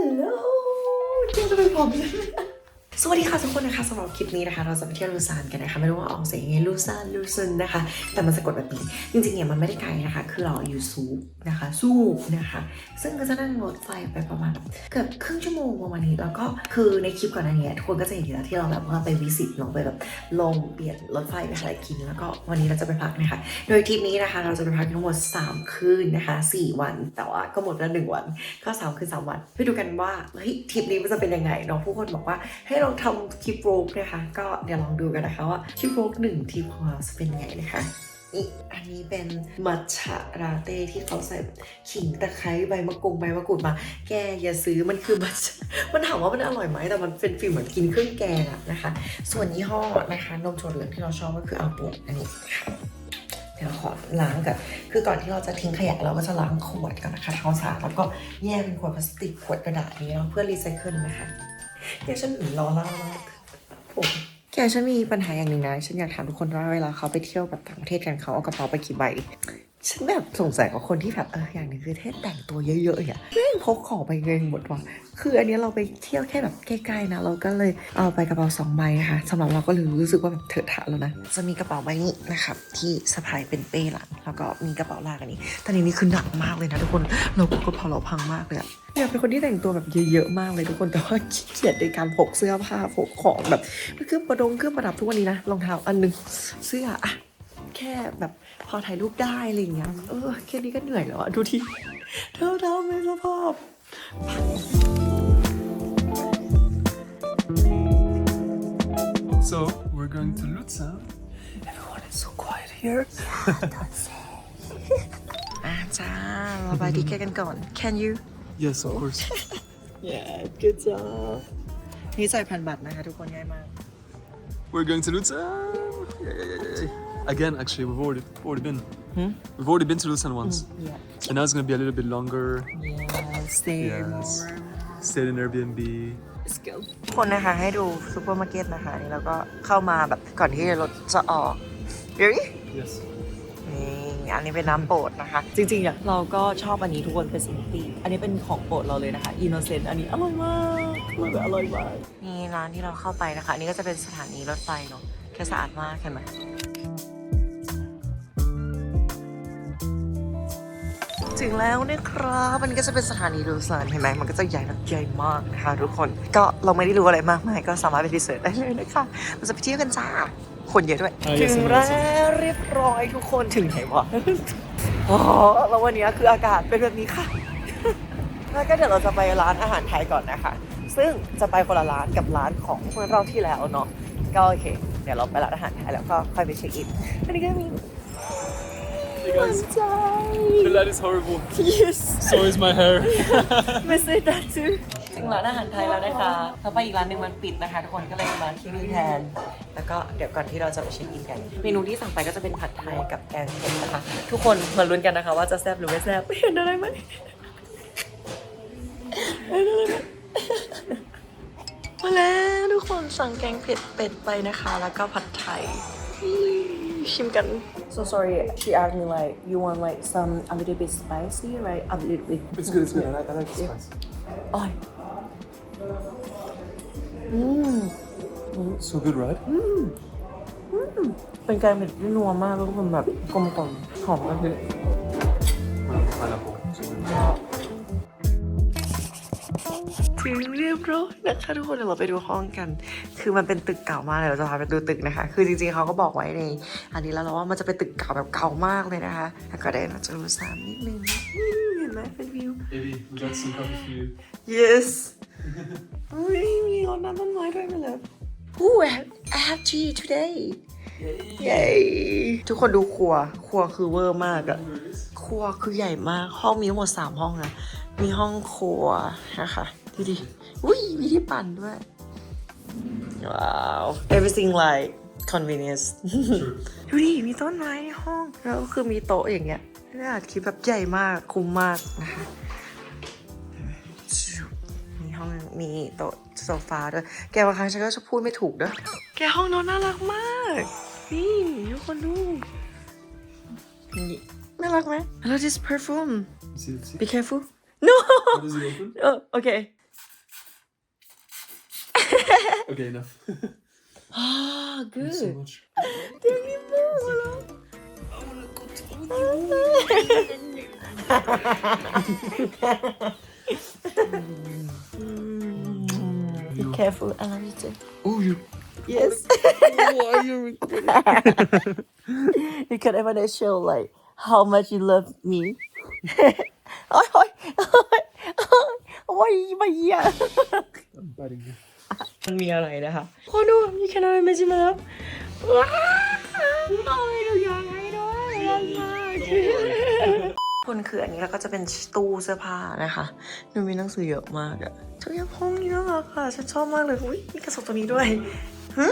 โหลเสวัสดีค่ะทุกคนนะคะสำหรับคลิปนี้นะคะ เราจะไปเที่ยวลูซานกันนะคะ ไม่รู้ว่าออกเสียงยังไงลูซานลูซึนนะคะ แต่มันสะกดแบบนี้จริงๆเนี่ยมันไม่ได้ไกลนะคะ คือเราอยู่ซูนะคะซูนะคะ ซึ่งก็จะนั่งรถไฟไปประมาณเกือบครึ่งชั่วโมงประมาณนี้แล้วก็คือในคลิปก่อนหน้านี้ทุกคนก็จะเห็นอยู่แล้วที่เราแบบว่าไปวิสิตลงไปแบบลงเปลี่ยนรถไฟไปหาอะไรกิน แล้วก็วันนี้เราจะไปพักนะคะ โดยทริปนี้นะคะ เราจะไปพักทั้งหมด 3 คืนนะคะ 4 วันแต่ว่าก็หมดแล้วหนึ่งวันก็3คืน3วันไปดูกันว่าเฮ้ยทริปนี้มันจะเป็นยังไงเนาะผู้คนบอกว่าให้ลองทำคลิปโรกนะคะ ก็เดี๋ยวลองดูกันนะคะว่าคลิปโรกหนึ่งทริปของเราจะเป็นไงนะคะนี่อันนี้เป็นมัทฉะราเต้ที่เขาใส่ขิงตะไคร้ใบมะกรูดใบมะกรูดมา แกอย่าซื้อมันคือมัทฉะมันถามว่ามันอร่อยไหมแต่มันเป็นฟีลเหมือนกินเครื่องแกงอะนะคะ ส่วนยี่ห้อนะคะนมถั่วเหลืองที่เราชอบก็คืออาโปะอันนี้ค่ะเดี๋ยวเราขอล้างก่อนคือก่อนที่เราจะทิ้งขยะเราก็จะล้างขวดก่อนนะคะทำความสะอาดแล้วก็แยกเป็นขวดพลาสติกขวดกระดาษนี้เนาะเพื่อรีไซเคิลนะคะ แกฉันอึนรอเล่ามากผมแกฉันมีปัญหาอย่างหนึ่งนะ ฉันอยากถามทุกคนว่าเวลาเขาไปเที่ยวแบบต่างประเทศกันเขาเอากระเป๋าไปกี่ใบ ฉันแบบสงสัยกับคนที่แบบเอออย่างนึงคือเทศแต่งตัวเยอะๆอย่างแม่งพกของไปเงินหมดว่ะคืออันนี้เราไปเที่ยวแค่แบบใกล้ๆนะเราก็เลยเอาไปกระเป๋าสองใบนะคะสำหรับเราก็เลยรู้สึกว่าแบบเถอะทะแล้วนะจะมีกระเป๋าใบนี้นะครับที่สะพายเป็นเป้หลังแล้วก็มีกระเป๋าลากอันนี้แต่อันนี้คือหนักมากเลยนะทุกคนเรากระเป๋าเราพังมากเลยอะอยากเป็นคนที่แต่งตัวแบบเยอะๆมากเลยทุกคนแต่ว่าขี้เกียจในการพกเสื้อผ้าพกของแบบเครื่องประดงเครื่องประดับทุกวันนี้นะรองเท้าอันหนึงเสื้ออะแค่แบบ พอถ่ายรูปได้อะไรอย่างเงี้ย เออแค่นี้ก็เหนื่อยแล้วอะดูทีเท่าทำในสภาพ So we're going to Luzern. Everyone is so quiet here. อะจ้าเราไปดีแค่กันก่อน Can you Yes, of course. Yeah good job นี่ใส่พันบัตรนะคะทุกคนง่ายมาก We're going to Luzern. Yeah, yeah, yeah, yeah, yeah. Again, actually, we've already already been. Hmm? We've already been to Luzern once, Yeah and now it's gonna be a little bit longer. Yeah stay Yes. more Stayed in Airbnb. Let's go คนนะคะให้ดูซูเปอร์มาร์เก็ตนะคะนี่แล้วก็เข้ามาแบบก่อนที่รถจะออก Really Yes. นี่อันนี้เป็นน้ำโปรดนะคะ จริงๆอะเราก็ชอบอันนี้ทุกคนเป็นสินปีอันนี้เป็นของโปรดเราเลยนะคะอินโนเซนต์อันนี้อร่อยมากอร่อยแบบอร่อยมากนี่ร้านที่เราเข้าไปนะคะอันนี้ก็จะเป็นสถานีรถไฟเนาะ แค่สะอาดมากเห็นไหมถึงแล้วนะครับ มันก็จะเป็นสถานีดูสานเห็นไหมมันก็จะใหญ่แบบใหญ่มากนะคะทุกคน ก็เราไม่ได้รู้อะไรมากมายก็สามารถไปรีเสิร์ชได้เลยนะคะเราจะไปเที่ยวกันจ้า คนเยอะด้วยอ่าถึง yes, แล้ yes, วเรียบร้อยทุกคนถึงไหนวะอ๋อแล้ววันนี้คืออากาศเป็นแบบนี้ค่ะ แล้วก็เดี๋ยวเราจะไปร้านอาหารไทยก่อนนะคะ ซึ่งจะไปคนละร้านกับร้านของเมื่อรอบที่แล้วเนาะ ก็โอเคเดี๋ยวเราไปร้านอาหารไทยแล้วก็ค่อยไปเช็คอินอันนี้ก็มี Hey หวาน guys, ใจ the light is horrible. yes So is my hair. ไม่ใช่ดันจื้อถึงร้านอาหารไทยแล้วนะคะแล้วไปอีกร้านหนึ่งมันปิดนะคะ ทุกคนก็เลยมาที่นี่แทน แล้วก็เดี๋ยวก่อนที่เราจะไปเช็คอินกัน เมนูที่สั่งไปก็จะเป็นผัดไทยกับแกงเผ็ดนะคะ ทุกคนมาลุ้นกันนะคะ ว่าจะแซ่บหรือไม่แซ่บเห็นอะไรไหมเห็นอะไรไหม มาแล้วทุกคนสั่งแกงเผ็ดเป็ดไปนะคะ แล้วก็ผัดไทย ชิมกัน so sorry she asked me like you want like some a little bit spicy right a little bit It's good. It's good. I like, I like the spice. อร่อยอืม So good, right? เป็นแกงเผ็ดที่นัวมากแล้วก็เป็นแบบกลมกล่อมหอมกะทิ Pineapple. ถึงเรียบร้อยนะคะทุกคนเดี๋ยวเราไปดูห้องกัน คือมันเป็นตึกเก่ามากเลยเราจะพาไปดูตึกนะคะ คือจริงๆเขาก็บอกไว้ในอันนี้แล้วเราว่ามันจะเป็นตึกเก่าแบบเก่ามากเลยนะคะแล้วก็เดินมาจะดูสามนิดนึงอืมเห็นไหมเป็นวิว Baby, we got some coffee for you. yes อุ้ยมีรดน้ำต้นไม้ด้วยไหมเลย Ooh I have, I have tea today เย้ทุกคนดูครัว ครัวคือเวอร์มากอะครัวคือใหญ่มาก ห้องมีทั้งหมดสามห้องนะ มีห้องครัวนะคะ ดูดิอุ้ยมีที่ปั่นด้วย ว้าว everything like convenience ดูดิ มีต้นไม้ในห้อง แล้วก็คือมีโต๊ะอย่างเงี้ยนี่อาจคิดแบบใหญ่มากคุ้มมากนะคะมีห้องมีโต๊ะโซฟาด้วย แกบางครั้งฉันก็จะพูดไม่ถูกเด้อแกห้องนอนน่ารักมาก นี่ทุกคนดูนี่น่ารักไหม I love this perfume You see, see? be careful no What is it open? oh okay Okay, enough. ah Thanks so good much. Be careful I love you too Oh, you. yes Why are you recording? because I want to show like how much you love me โอ้ยโอ้ยโอ้ยโอ้ยมาเหี้ย I'm biting you. มันมีอะไรนะคะพอดูมีแค่นั้นไม่ใช่ไหมครับว้าวโอ้ยดูยังไงด้วยรักมากคนคืออันนี้แล้วก็จะเป็นตู้เสื้อผ้านะคะหนูมีหนังสือเยอะมากอะทุกอย่างห้องนี้น่ารักค่ะ ฉันชอบมากเลย อุ้ยมีกระสอบตัวนี้ด้วยฮึ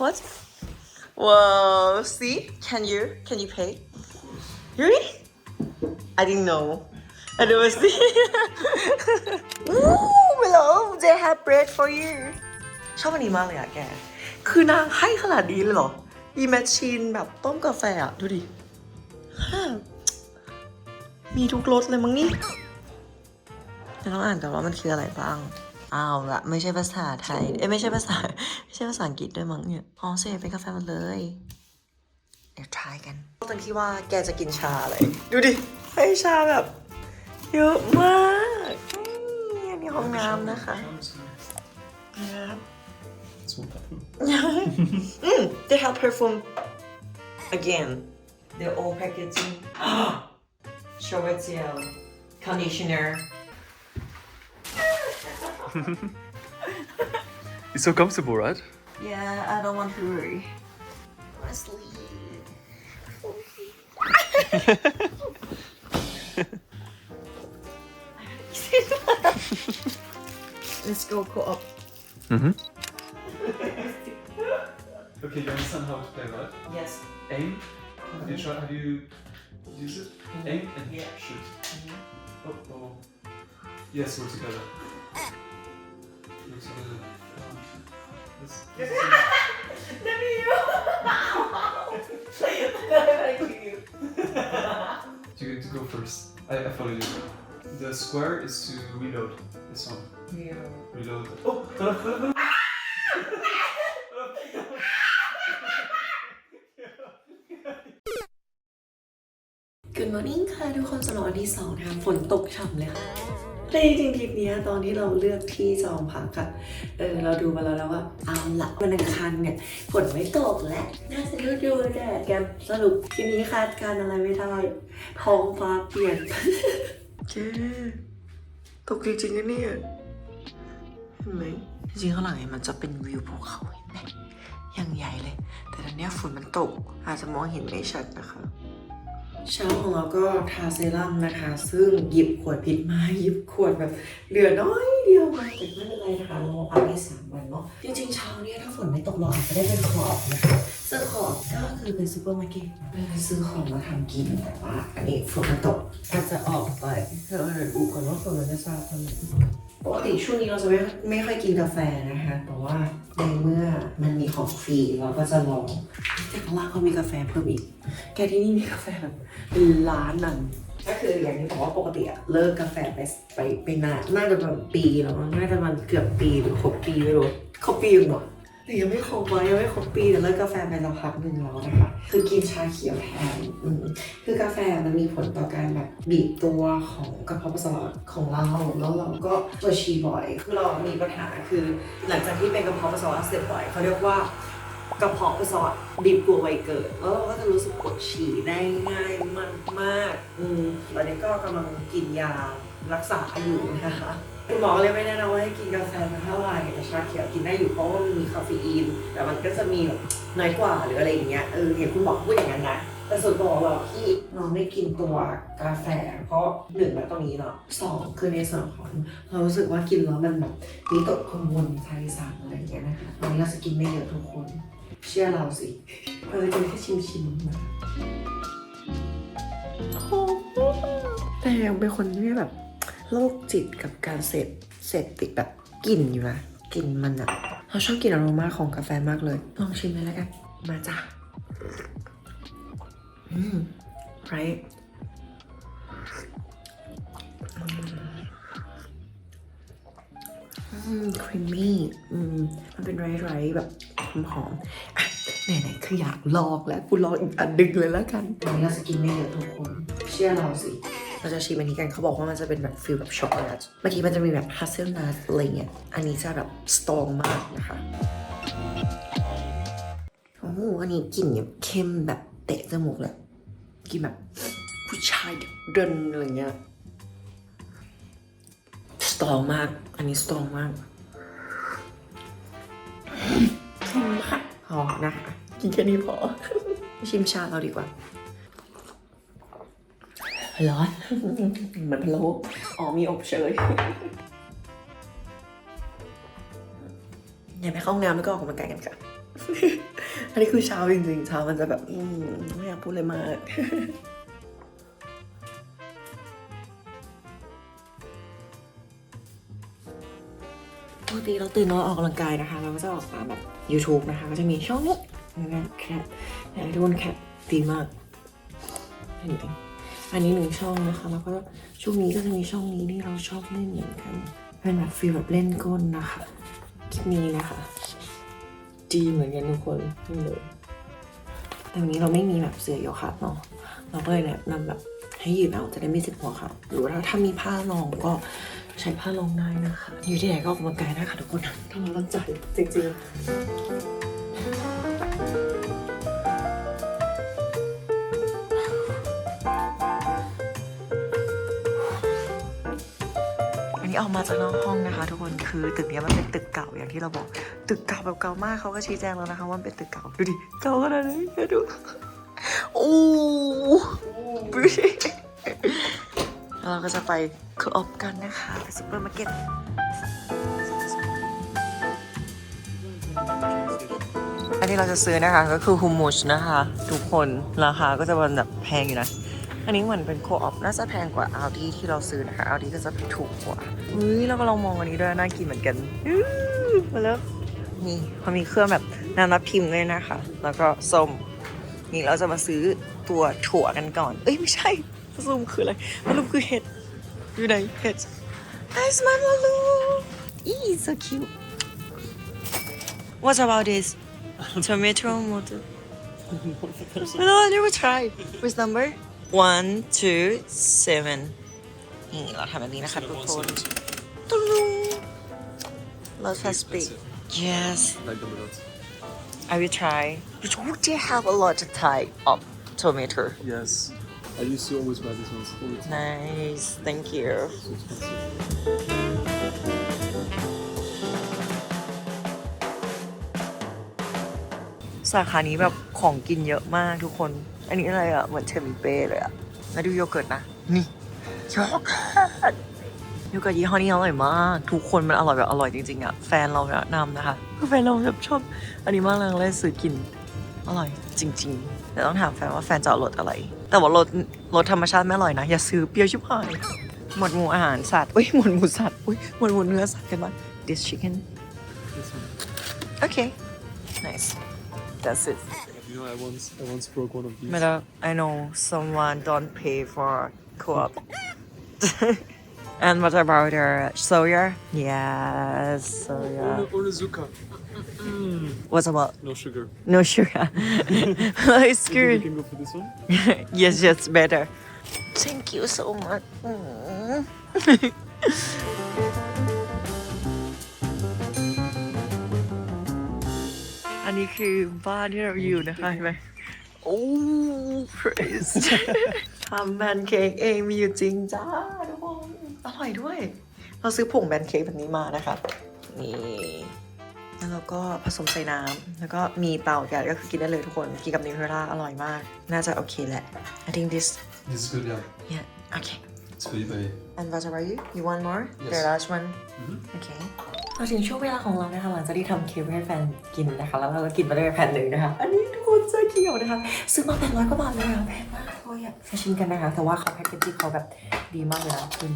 what wow see can you can you pay really I didn't know I don't see Ooh, hello they have bread for you ชอบอันนี้มากเลยอะแก คือนางให้ขนาดนี้เลยเหรอ อีแมชชีนแบบต้มกาแฟอะดูดิฮ่ามีทุกรสเลยมั้งนี่จะต้องอ่านกันว่ามันคืออะไรบ้างอ้าวละไม่ใช่ภาษาไทย เอ้ยไม่ใช่ภาษา ไม่ใช่ภาษาอังกฤษด้วยมั้งเนี่ยอ๋อเซเป็นกาแฟหมดเลย เดี๋ยวทายกันตอนที่ว่าแกจะกินชาอะไร ดูดิ ให้ชาแบบ เยอะมากนี่อันนี้ห้องน้ำนะคะ ครับ It's one perfume. mm, they have perfume again. They're all packaging. Shower gel, conditioner. It's so comfortable, right? Yeah, I don't want to worry. I sleep. Let's go co-op. Mm-hmm. Okay, you understand how to play, right? Yes. Aim. Have you tried? Have you used it? Aim and Yeah. shoot. Oh, oh. Yes, we're together. Looks a little. Um, this, this is you get to go first. I, I follow you. The square is to reload the song. Reload. Oh! Good morning ค่ะทุกคนสำหรับวันที่สองนะคะฝนตกฉ่ำเลยค่ะแต่จริงๆทริปเนี้ยตอนที่เราเลือกที่จองพักอะเออเราดูมาแล้วแล้วว่าเอาละวันอังคารเนี่ยฝนไม่ตกแล้วน่าจะฤดูแดดกันสรุปทีนี้คาดการณ์อะไรไม่ได้ท้องฟ้าเปลี่ยน เจ๊ตกจริงๆนะเนี่ย เห็นไหม จริงๆข้างหลังเนี่ยมันจะเป็นวิวภูเขาเห็นไหมอย่างใหญ่เลย แต่ตอนเนี้ยฝนมันตก อาจจะมองเห็นไม่ชัดนะคะ เช้าของเราก็ทาเซรั่มนะคะ ซึ่งหยิบขวดพิษมาหยิบขวดแบบเหลือน้อยเดียวมาแต่ไม่เป็นไรนะคะเราพักได้สามวันเนาะจริงๆเช้าเนี้ยถ้าฝนไม่ตกเราอาจจะได้เป็นขอบนะคะ ซึ่งขอบก็คือเป็นซูเปอร์มาร์เก็ตไปซื้อของมาทำกินแต่ว่าอันนี้ฝนมันตกอาจะออกไปเดี๋ยวเราดูก่อนว่าฝนมันจะซาตอนไหนปกติช่วงนี้เราจะไม่ไม่ค่อยกินกาแฟนะคะแต่ว่าในเมื่อมันมีของฟรีเราก็จะลองแต่ข้างล่างเขามีกาแฟเพิ่มอีก แกที่นี่มีกาแฟแบบเป็นล้านนั่นก็คืออย่างที่บอกว่าปกติอะเลิกกาแฟไปไปไปนานน่าจะประมาณปีแล้วมั้งน่าจะมันเกือบปีหรือครบปีไม่รู้ครบปีหรือเปล่า หรือยังไม่ครบวะยังไม่ครบปีแต่เลิกกาแฟไปสักพักหนึ่งแล้วนะคะคือกินชาเขียวแทนคือกาแฟมันมีผลต่อการแบบบีบตัวของกระเพาะปัสสาวะของเราแล้วเราก็ตัวฉี่บ่อยคือเรามีปัญหาคือหลังจากที่เป็นกระเพาะปัสสาวะเสร็จบ่อยเขาเรียกว่ากระเพาะปัสสาวะบีบตัวไวเกิดแล้วเราก็จะรู้สึกปวดฉี่ได้ง่ายมากมากอืมตอนนี้ก็กำลังกินยารักษาอยู่นะคะ คุณหมอก็เลยไม่แนะนำว่าให้กินกาแฟมาเท่าไหร่แต่ชาเขียวกินได้อยู่เพราะว่ามันมีคาเฟอีน แต่มันก็จะมีแบบน้อยกว่าหรืออะไรอย่างเงี้ยเออเห็นคุณหมอพูดอย่างนั้นนะแต่ส่วนตัวของเราที่น้องไม่กินตัวกาแฟ เพราะหนึ่งแล้วตรงนี้เนาะสองคือในส่วนของเรารู้สึกว่ากินแล้วมันแบบวิตกกังวลใจสั่นอะไรอย่างเงี้ยนะคะตอนนี้เราจะกินไม่เยอะทุกคน เชื่อเราสิเราจะกินแค่ชิมชิมนะแต่ยังเป็นคนที่แบบ โรคจิตกับการเสพเสพติดแบบกลิ่นอยู่นะกลิ่นมันอะเราชอบกลิ่นอโรมาของกาแฟมากเลย ลองชิมเลยแล้วกัน มาจ้ะอืม right อืมครีมมี่อืมมันเป็นไรไรๆแบบหอมๆอะไหนๆคืออยากลองแล้วกูลองอีกอันดึงเลยแล้วกันอันนี้เราจะกินไม่เยอะทุกคน เชื่อเราสิ เราจะชิมอันนี้กันเขาบอกว่ามันจะเป็นแบบฟิลแบบช็อกโกแลตเมื่อกี้มันจะมีแบบฮัสเซลนัทอะไรเงี้ยอันนี้จะแบบสตรองมากนะคะโอ้โหอันนี้กลิ่นแบบเข้มแบบเตะจมูกเลยกลิ่นแบบผู้ชายเดินอะไรเงี้ยสตรองมาก อันนี้สตรองมากเข้มมากพอนะคะกินแค่นี้พอ ชิมชาเราดีกว่า ร้อนมือนพะโล้อ๋อมีอบเชยอย่าไปเข้าห้องน้ำแล้วก็ออกกำลังกายกันค่ะ อันนี้คือเช้าจริงๆ เช้ามันจะแบบอืมไม่อยากพูดเลยมากปกติเราตื่นนอนออกกำลังกายนะคะ เราก็จะออกตามแบบ YouTube นะคะ ก็จะมีช่องนี้นะแคปทุกคนแคปดีมากอันนี้ อันนี้หนึ่งช่องนะคะ แล้วก็ช่วงนี้ก็จะมีช่องนี้ที่เราชอบเล่นเหมือนกัน เป็นแบบฟีลแบบเล่นก้นนะคะคลิปนี้นะคะดีเหมือนกันทุกคนนี่เลยแต่วันนี้เราไม่มีแบบเสือโยคะเนาะเราก็เลยแนะนำแบบให้ยืนเอาจะได้ไม่เจ็บหัวค่ะ หรือว่าถ้ามีผ้ารองก็ใช้ผ้ารองได้นะคะ อยู่ที่ไหนก็ออกกำลังกายได้ค่ะทุกคนถ้าเราตั้งใจจริงๆ นี้ออกมาจากนอกห้องนะคะ ทุกคนคือตึกนี้มันเป็นตึกเก่าอย่างที่เราบอก ตึกเก่าแบบเก่ามากเขาก็ชี้แจงแล้วนะคะว่ามันเป็นตึกเก่าดูดิเก่าขนาดนี้ดูโอ้ดูดิแล้วเราก็จะไปคือออฟกันนะคะไปซุปเปอร์มาร์เก็ตอันที่เราจะซื้อนะคะก็คือฮูมูชนะคะ ทุกคนราคาก็จะมันแบบแพงอยู่นะ อันนี้เหมือนเป็นโคออฟน่าจะแพงกว่าอาดีที่เราซื้อนะคะอาดีก็จะถูกกว่าเฮ้ยเราก็ลองมองอันนี้ด้วยน่ากินเหมือนกันอื้อมาแล้วนี่เขามีเครื่องแบบน้ำนับพิมพ์ด้วยนะคะ แล้วก็ส้มนี่เราจะมาซื้อตัวถั่วกันก่อน เอ้ยไม่ใช่มารุมคืออะไรมารุมคือเห็ดอยู่ไหนเห็ด Nice my malu Ee so cute What about this tomato motor No I never try Which number one two seven นี่เราทำแบบนี้นะคะทุกคนตุ้ลุงเราใช้สปีก yes Like them a lot. I will try. You told they have a lot of type of tomato. Yes. I used to always buy these ones all the time. Nice, thank you. สาขานี้แบบของกินเยอะมากทุกคน อันนี้อะไรอะ เหมือนเทมิเป้เลยอะมาดูโยเกิร์ตนะ นี่โยเกิร์ตโยเกิร์ตยี่ห้อนี้อร่อยมาก ทุกคนมันอร่อยแบบอร่อยจริงๆอะ แฟนเราแนะนำนะคะคือแฟนเราแบบชอบ อันนี้มากเลยเลยซื้อกิน อร่อยจริงๆแต่ต้องถามแฟนว่าแฟนจะเอารสอะไร แต่ว่ารสรสธรรมชาติไม่อร่อยนะ อย่าซื้อเปรี้ยวชิบหายหมวดหมู่อาหารสัตว์ อุ้ยหมวดหมู่สัตว์ อุ้ยหมวดหมู่เนื้อสัตว์กันบ้าง this chicken This one. okay nice that's it You know, I once I once broke one of these. Madam, I know someone don't pay for co-op. and what about uh, soya? Yes, soya. Onizuka. What about No sugar. no sugar? it's You think can go for this one? yes, yes, better. Thank you so much. Mm. อันนี้คือบ้านที่เราอยู่นะคะเห็นไหมโอ้ praise ทำแพนเค้กเองมีอยู่จริงจ้าทุกคนอร่อยด้วย เราซื้อผงแพนเค้กแบบนี้มานะคะนี่แล้วเราก็ผสมใส่น้ำแล้วก็มีเตาแก๊สก็คือกินได้เลยทุกคน กินกับนิวเทลล่าอร่อยมาก น่าจะโอเคแหละ I think this This is good, yeah. yeah okay It's very, very. and what about you you want more Yes. the last one Mhm. Okay มาถึงช่วงเวลาของเรานะคะหลังจากที่ทำเค้กให้แฟนกินนะคะ แล้วเราก็กินไปได้แผ่นหนึ่งนะคะ อันนี้ทุกคนเสื้อเขียวนะคะ ซื้อมาแปดร้อยกว่าบาทเลยอะแพงมากเลยอะมาชิมกันนะคะ แต่ว่าเขาแพ็กเกจจิ้งเขาแบบดีมากเลยนะคุณ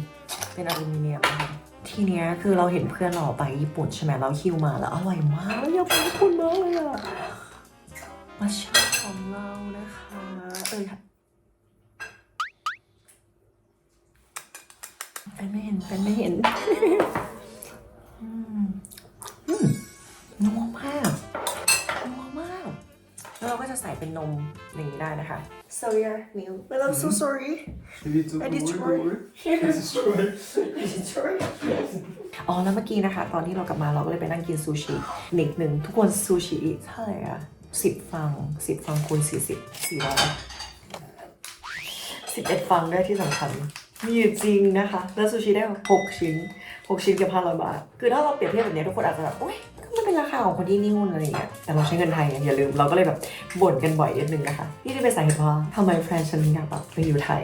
เป็นอลูมิเนียมนะคะทีเนี้ยคือเราเห็นเพื่อนเราไปญี่ปุ่นใช่ไหมเราคิวมาแล้วอร่อยมากอยากไปญี่ปุ่นมากเลยอะมาชาของเรานะคะเอ้ยแฟนไม่เห็นแฟนไม่เห็น นัวมากนัวมาก แล้วเราก็จะใส่เป็นนมอย่างนี้ได้นะคะ so yeah new but I'm so sorry I destroyed I destroyed I destroyed อ๋อแล้วเมื่อกี้นะคะ ตอนที่เรากลับมาเราก็เลยไปนั่งกินซูชินิดหนึ่งทุกคนซูชิเท่าไหร่อะสิบฟังสิบฟังคูณสี่สิบสี่ร้อยสิบเอ็ดฟังได้ที่สำคัญมีอยู่จริงนะคะ แล้วซูชิได้หกชิ้น หกชิ้นเกือบห้าร้อยบาท คือถ้าเราเปรียบเทียบแบบนี้ทุกคนอาจจะแบบโอ๊ยก็มันเป็นราคาของคนที่นี่นู่นอะไรอย่างเงี้ย แต่เราใช้เงินไทยไงอย่าลืมเราก็เลยแบบบ่นกันบ่อยนิดนึงนะคะ นี่จะเป็นสาเหตุว่าทำไมแฟนฉันอยากแบบไปอยู่ไทย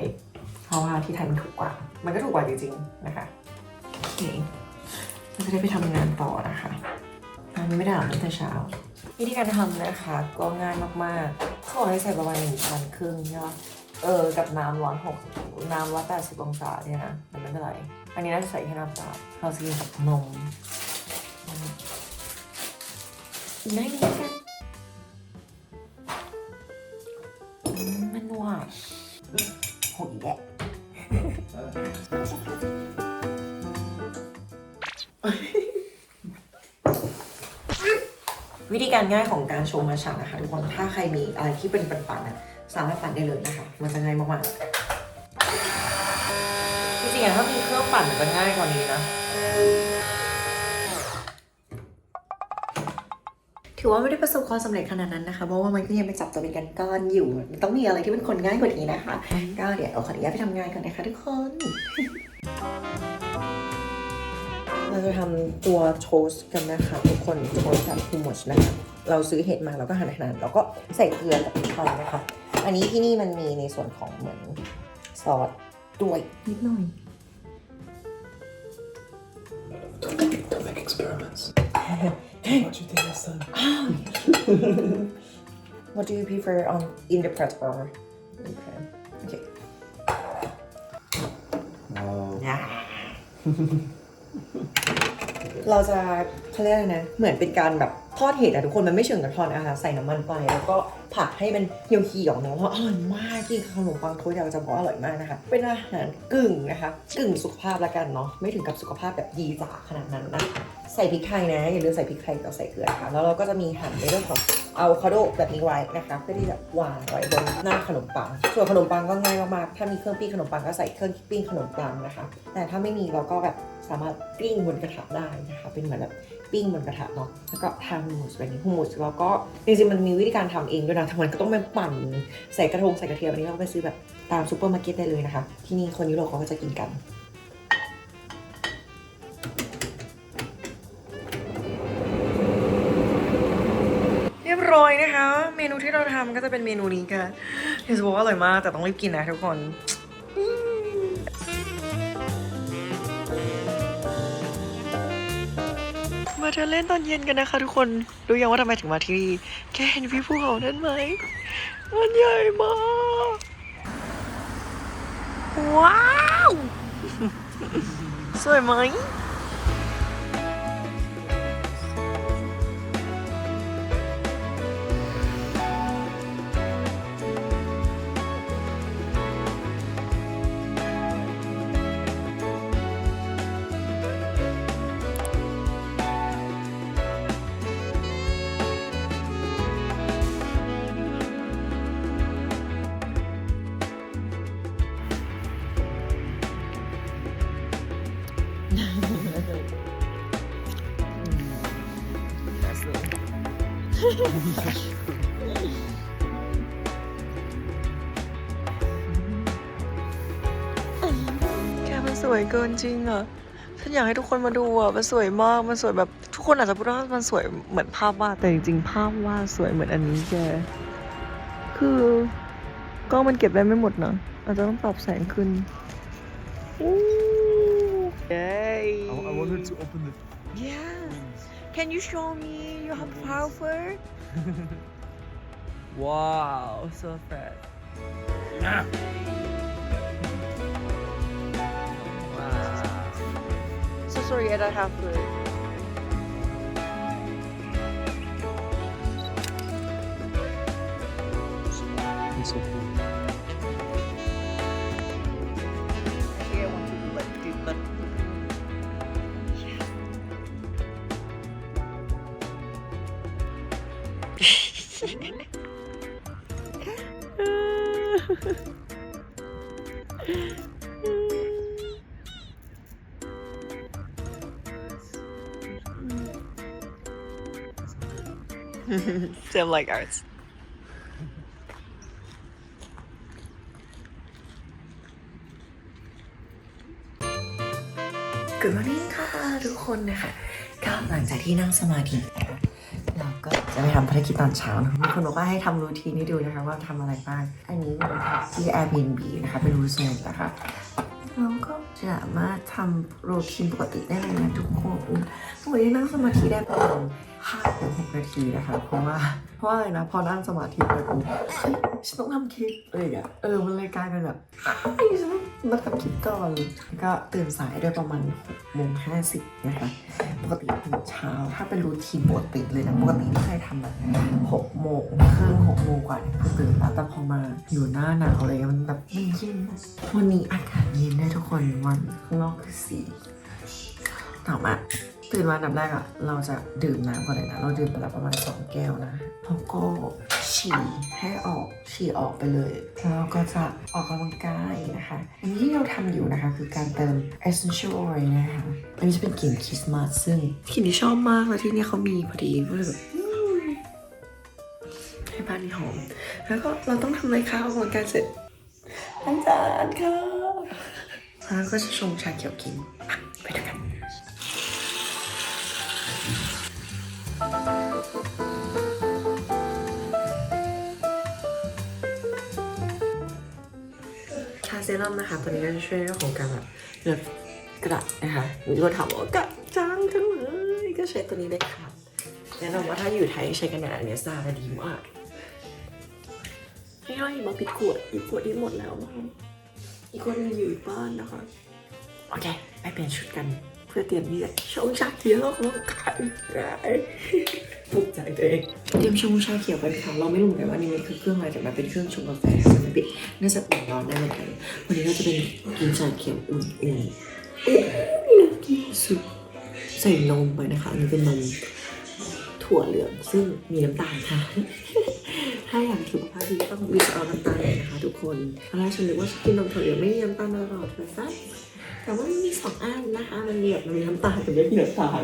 เพราะว่าที่ไทยมันถูกกว่า มันก็ถูกกว่าจริงๆนะคะโอเคเราจะได้ไปทำงานต่อนะคะอันนี้ไม่ได้อาบตั้งแต่เช้า วิธีการทำนะคะก็ง่ายมากๆเขาบอกให้ใส่ประมาณหนึ่งช้อนครึ่งใช่ปะเออ กับน้ำร้อนหกน้ำร้อยแปดสิบองศาเนี่ยนะแต่ไม่เป็นไร อันนี้น่าจะใส่แค่น้ำเปล่าเราจะกินกับนมอีกหน่อยนึงกันมันนัวโหอีกแกวิธีการง่ายของการชงมาชานะคะทุกคน ถ้าใครมีอะไรที่เป็นปั่นๆสามารถปั่นได้เลยนะคะ มันจะง่ายมากๆ จริงๆอะถ้ามีเครื่องปั่นมันจะง่ายกว่านี้นะ ถือว่าไม่ได้ประสบความสำเร็จขนาดนั้นนะคะ เพราะว่ามันก็ยังเป็นจับตัวเป็นกันก้อนอยู่ มันต้องมีอะไรที่เป็นคนง่ายกว่านี้นะคะ ก็เดี๋ยวขออนุญาตไปทำงานก่อนนะคะทุกคน เราจะทำตัวโชสต์กันนะคะทุกคนโชสต์แบบฮูมชนะคะ เราซื้อเห็ดมาเราก็หั่นหั่นแล้วก็ใส่เกลือกับพริกไทยนะคะ อันนี้ที่นี่มันมีในส่วนของเหมือนซอสด้วยนิดหน่อย Don't make experiments. what do you think is done? What do you prefer on in the bread or okay okay Wow. เราจะเขาเรียกอะไรนะ เหมือนเป็นการแบบ ทอดเห็ดอะทุกคนมันไม่เชิงกับทอดนะคะใส่น้ำมันไปแล้วก็ผัดให้มันเหี่ยวๆออกเนาะเพราะอร่อยมากกินขนมปังโทยาวจะบอกอร่อยมากนะคะ เป็นอาหารกึ่งนะคะ กึ่งสุขภาพละกันเนาะไม่ถึงกับสุขภาพแบบดีจ๋าขนาดนั้นนะใส่พริกไทยนะอย่าลืมใส่พริกไทยกับใส่เกลือค่ะแล้วเราก็จะมีหั่นในเรื่องของอะโวคาโดแบบนี้ไว้นะคะเพื่อที่จะวางไว้บนหน้าขนมปัง ส่วนขนมปังก็ง่ายมากๆถ้ามีเครื่องปิ้งขนมปังก็ใส่เครื่องปิ้งขนมปังนะคะ แต่ถ้าไม่มีเราก็แบบสามารถปิ้งบนกระทะได้นะคะ เป็นเหมือนแบบ ปิ้งบนกระทะเนาะแล้วก็ทำฮูมูสแบบนี้ฮูมูสแล้วก็จริงๆมันมีวิธีการทำเองด้วยนะแต่มันก็ต้องไปปั่นใส่กระทงใส่กระเทียมอันนี้เราไปซื้อแบบตามซูเปอร์มาร์เก็ตได้เลยนะคะ ที่นี่คนยุโรปเขาก็จะกินกันเรียบร้อยนะคะ เมนูที่เราทำก็จะเป็นเมนูนี้ค่ะเฮสบอกว่าอร่อยมาก แต่ต้องรีบกินนะทุกคน มาเดินเล่นตอนเย็นกันนะคะ ทุกคนรู้ยังว่าทำไมถึงมาที่นี่แค่เห็นพิภูเขานั่นไหมมันใหญ่มากว้าว สวยไหม แกมันสวยเกินจริงอะ ฉันอยากให้ทุกคนมาดูอะ มันสวยมาก มันสวยแบบทุกคนอาจจะพูดว่ามันสวยเหมือนภาพวาด แต่จริงๆ ภาพวาดสวยเหมือนอันนี้แก คือกล้องมันเก็บได้ไม่หมดนะอาจจะต้องปรับแสงขึ้นอู้เย้ I, I wanted to open the Yeah Can you show me your power? Wow, so fat. Wow. So sorry I don't have food. It's so Sam like ours. Good morning ค่ะทุกคนนะคะก็หลังจากที่นั่งสมาธิเราก็จะไปทำภารกิจตอนเช้านะคะมีคนบอกว่าให้ทำรูทีนให้ดูนะคะว่าทำอะไรบ้าง อันนี้เป็นที่ Airbnb นะคะเป็นรูทีนนะคะ เราก็จะมาทำโรทีนปกติได้เลยนะทุกคนปกตินั่งสมาธิได้ประมาณ5-6นาทีนะคะ เพราะว่า ราะอะไรนะ พอนั่งสมาธิไปปุ๊บฉันต้องทำคลิปอะไรอย่างเงี้ยเออมันเลยกลายเป็นแบบเฮ้ฉันมาทำคลิปก่อนก็ตื่นสายด้วยประมาณหกโมงห้าสิบนะคะปกติตื่นเช้า ถ้าเป็นรูทีนปกติเลยนะปกติไม่เคยทำแบบหกโมงครึ่งหกโมงกว่าเนี่ยคือตื่นแล้วแต่พอมาอยู่หน้าหนาวอะไรเงี้ยมันแบบเย็นวันนี้อากาศเย็นด้ทุกคนวันข้างนอกคือสีต่อมา ตื่นมาดับแรกอะเราจะดื่มน้ำก่อนเลยนะ เราดื่มไปแล้วประมาณสองแก้วนะแล้วก็ฉี่ให้ออกฉี่ออกไปเลย แล้วก็จะออกกำลังกายนะคะ อันนี้ที่เราทำอยู่นะคะ คือการเติม essential oil นะคะ อันนี้จะเป็นกลิ่นคริสต์มาสซึ่งกลิ่นที่ชอบมากแล้วที่นี่เขามีพอดีก็เลยแบบให้บ้านนี่หอม แล้วก็เราต้องทำอะไรคะออกกำลังกายเสร็จล้างจานค่ะแล้วก็จะชงชาเขียวกินไปดูกัน เซรั่มนะคะตัวนี้ก็จะช่วยเรื่องของการแบบเลือดกระนะคะมีคนถามว่ากระจังทั้งเลยก็ใช้ตัวนี้ได้ค่ะแนะนำว่าถ้าอยู่ไทยใช้กันนานเนี่ยซาจะดีมากไม่ให้มาปิดขวดอีกขวดนี้หมดแล้วมั้งอีกคนนึงอยู่บ้านนะคะโอเคไปเปลี่ยนชุดกันเพื่อเตรียมที่จะชงชาเขียวแล้วของกัน ภูมิใจตัวเองเตรียมชงชาเขียวกันค่ะเราไม่รู้เหมือนกันว่านี่มันคือเครื่องอะไรแต่มันเป็นเครื่องชงกาแฟใช่ไหมพี่น่าจะอุ่นร้อนได้เหมือนกันวันนี้เราจะเป็นกินชาเขียวอุ่นๆอุ่นที่สุดใส่นมไปนะคะอันนี้เป็นนมถั่วเหลืองซึ่งมีน้ำตาลค่ะถ้าอยากสุขภาพดีก็ต้องวิตเอาน้ำตาลเลยนะคะทุกคนตอนแรกฉันนึกว่าฉันกินนมถั่วเหลืองไม่มีน้ำตาลมาตลอดเลยซะแต่ว่ามันมีสองอันนะคะ มันมีแบบมันมีน้ำตาลกับไม่มีน้ำตาล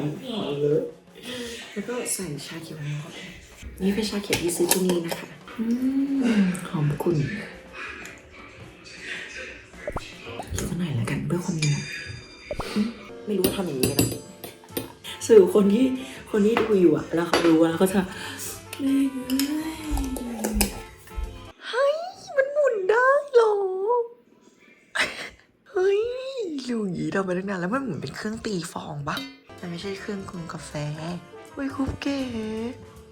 เลย แล้วก็ใส่ชาเขียวลงไปนี่เป็นชาเขียวที่ซื้อที่นี่นะคะอืมหอมกุ่นกินสักหน่อยแล้วกันเพื่อความนัวอืมไม่รู้ว่าทำอย่างนี้นะสื่อคนที่คนที่ดูอยู่อะแล้วเขารู้อะแล้วเขาจะแม่งเอ้ยเฮ้ยมันหมุนได้เหรอ เฮ้ยลูกยีเราไปตั้งนานแล้วมันเหมือนเป็นเครื่องตีฟองปะมันไม่ใช่เครื่องกรุงกาแฟ เฮ้ยคุปเก๋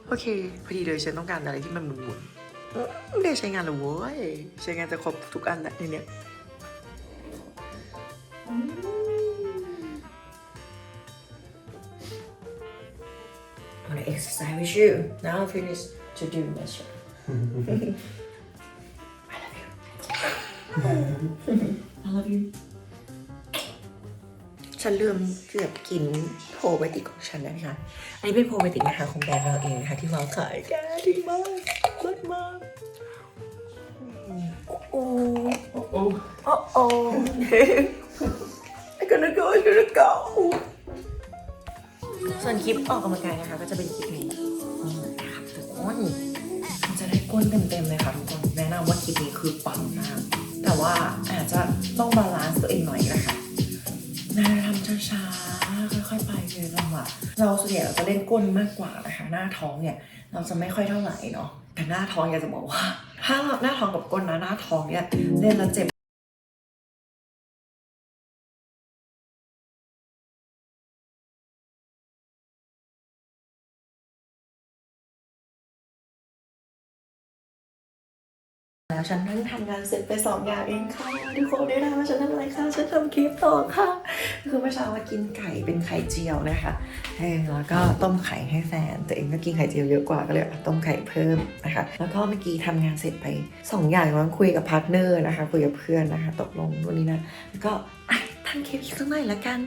โอเค พอดีเลยฉันต้องการอะไรที่มันหมุนๆอื้อได้ใช้งานแล้วเว้ย ใช้งานจะครบทุกอันแหละในเนี้ยอืม I wanna exercise with you. Now I finish to do my show. I love you. I love you. ฉันลืมเกือบกินโปรไบติกของฉันนะคะ อันนี้เป็นโปรไบติกนะคะของแบรนด์เราเองนะคะที่วางขายแกดีมากรสมากโอ้โอ้ Oh, oh. โอ้โอ้ I gonna go I gonna go ส่วนคลิปออกกำลังกายนะคะ ก็จะเป็นคลิปนี้นี่นะคะทุกคนมันจะได้ก้นเต็มๆเลยค่ะทุกคนแนะนำว่าคลิปนี้คือปังมากแต่ว่าอาจจะต้องบาลานซ์ตัวเองหน่อยนะ วนใหญ่เราจะเล่นก้นมากกว่านะคะ หน้าท้องเนี่ย เราจะไม่ค่อยเท่าไหร่เนาะแต่หน้าท้องอยากจะบอกว่า ถ้าเราหน้าท้องกับก้นนะหน้าท้องเนี่ยเล่นแล้วเจ็บ แล้วฉันเพิ่งทำงานเสร็จไปสองอย่างเองค่ะทุกคนได้นะว่าฉันทำอะไรคะฉันทำคลิปต่อค่ะ คือเมื่อเช้าว่ากินไก่เป็นไข่เจียวนะคะแล้วก็ต้มไข่ให้แฟนตัวเองก็กินไข่เจียวเยอะกว่าก็เลยต้มไข่เพิ่มนะคะ แล้วก็เมื่อกี้ทำงานเสร็จไปสองอย่างวันคุยกับพาร์ทเนอร์นะคะคุยกับเพื่อนนะคะตกลงวันนี้นะแล้วก็อะทำคลิปอีกสักหน่อยละกัน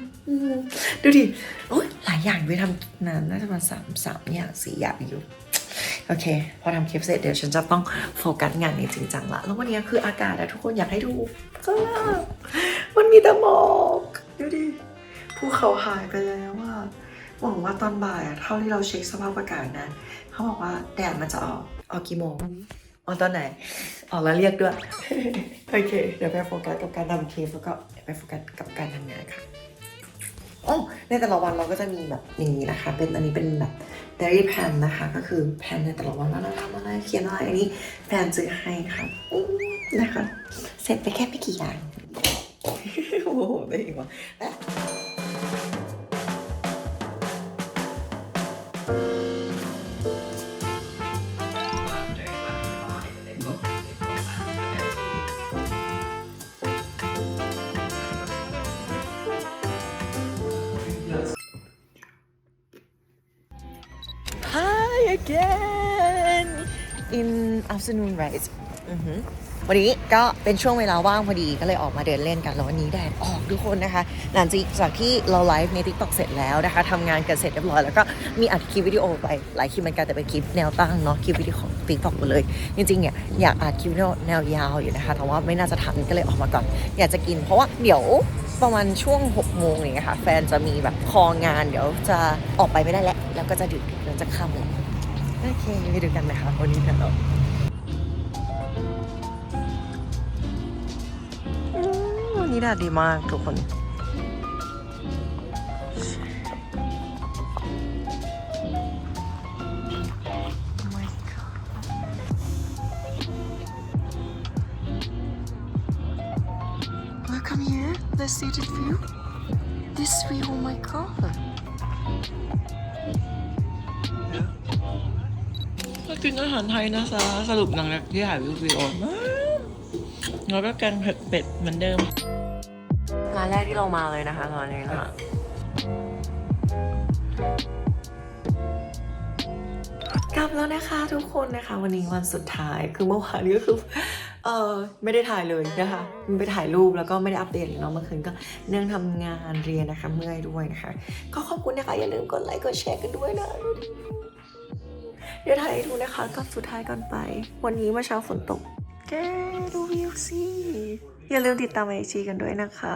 ดูดิโอ้ยหลายอย่างไปทำนานน่าจะมาสามสามอย่างสี่อย่างอยู่ โอโอเค พอทำคลิปเสร็จเดี๋ยวฉันจะต้องโฟกัสงานนี้จริงจังละ แล้ววันนี้คืออากาศอะทุกคนอยากให้ดูข้างล่างมันมีแต่หมอกดูดิภูเขาหายไปแล้วว่าหวังว่าตอนบ่ายอะเท่าที่เราเช็คสภาพอากาศนะ เขาบอกว่าแดดมันจะออกออกกี่โมงออกตอนไหน ออกแล้วเรียกด้วย โอเค เดี๋ยวไปโฟกัสกับการทำคลิปแล้วก็เดี๋ยวไปโฟกัสกับการทำงานค่ะ โอ้ในแต่ละวันเราก็จะมีแบบอย่างนี้นะคะ เป็นอันนี้เป็นแบบ diary plan นะคะ ก็คือแผนในแต่ละวันว่าเราทำอะไรเขียนอะไรอันนี้แฟนซื้อให้ค่ะอู้นะคะ เสร็จไปแค่ไม่กี่อย่างโอ้โหได้อีกว่า Hi again in afternoon right อือหือวันนี้ก็เป็นช่วงเวลาว่างพอดีก็เลยออกมาเดินเล่นกันแล้ววันนี้แดดออกทุกคนนะคะหลังจากที่เราไลฟ์ใน TikTok เสร็จแล้วนะคะทำงานกันเสร็จเรียบร้อยแล้วก็มีอัดคลิปวิดีโอไปหลายคลิปเหมือนกันแต่เป็นคลิปแนวตั้งเนาะคลิปวิดีโอของ TikTok หมดเลย จริงๆเนี่ยอยากอัดคลิปวิดีโอแนวยาวอยู่นะคะแต่ว่าไม่น่าจะทันก็เลยออกมาก่อน อยากจะกินเพราะว่าเดี๋ยวประมาณช่วง6โมงอย่างเงี้ยค่ะแฟนจะมีแบบคองานเดี๋ยวจะออกไปไม่ได้แล้วแล้วก็จะดึกเดี๋ยวจะค่ำเลย โอเคไปดูกันนะคะวันนี้กันเราอืมวันนี้แดดดีมากทุกคน Oh my god. Welcome here, the seated view. This view, oh my god. ก็กินอาหารไทยนะซะสรุปหนังจากที่ถ่ายวิดีโอมาแล้วก็แกงเผ็ดเป็ดเหมือนเดิมร้านแรกที่เรามาเลยนะคะตอนนี้นะคะกลับแล้วนะคะทุกคนนะคะ วันนี้วันสุดท้ายคือเมื่อวานนี้ก็คือเออไม่ได้ถ่ายเลยนะคะมันไปถ่ายรูปแล้วก็ไม่ได้อัปเดตเลยเนาะเมื่อคืนก็เนื่องทำงานเรียนนะคะเมื่อยด้วยนะคะ ก็ขอบคุณนะคะอย่าลืมกดไลค์กดแชร์กันด้วยนะ เดี๋ยวถ่ายให้ดูนะคะก็สุดท้ายก่อนไป วันนี้เมื่อเช้าฝนตก แกดูวิวสิอย่าลืมติดตามไอจีกันด้วยนะคะ